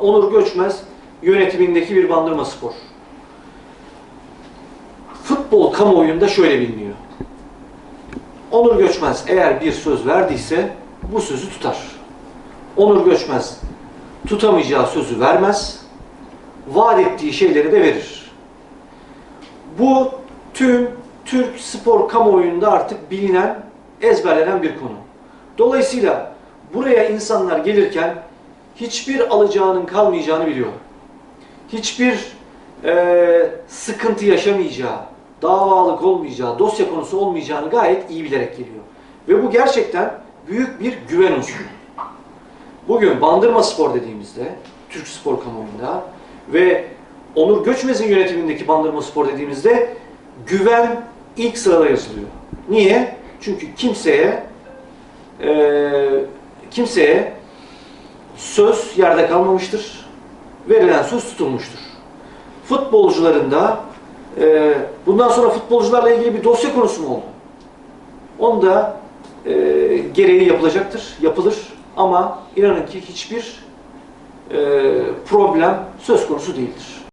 Onur Göçmez yönetimindeki bir bandırma spor. Futbol kamuoyunda şöyle biliniyor. Onur Göçmez eğer bir söz verdiyse bu sözü tutar. Onur Göçmez tutamayacağı sözü vermez, vaat ettiği şeyleri de verir. Bu tüm Türk spor kamuoyunda artık bilinen, ezberlenen bir konu. Dolayısıyla buraya insanlar gelirken hiçbir alacağının kalmayacağını biliyor. Hiçbir eee, sıkıntı yaşamayacağı, davalık olmayacağı, dosya konusu olmayacağını gayet iyi bilerek geliyor. Ve bu gerçekten büyük bir güven unsuru. Bugün Bandırma Spor dediğimizde, Türk spor kamuoyunda ve Onur Göçmez'in yönetimindeki Bandırma Spor dediğimizde güven ilk sırada yazılıyor. Niye? Çünkü kimseye eee, kimseye söz yerde kalmamıştır. Verilen söz tutulmuştur. Futbolcuların da eee, bundan sonra futbolcularla ilgili bir dosya konusu mu oldu? Onda eee, gereği yapılacaktır, yapılır ama inanın ki hiçbir eee, problem söz konusu değildir.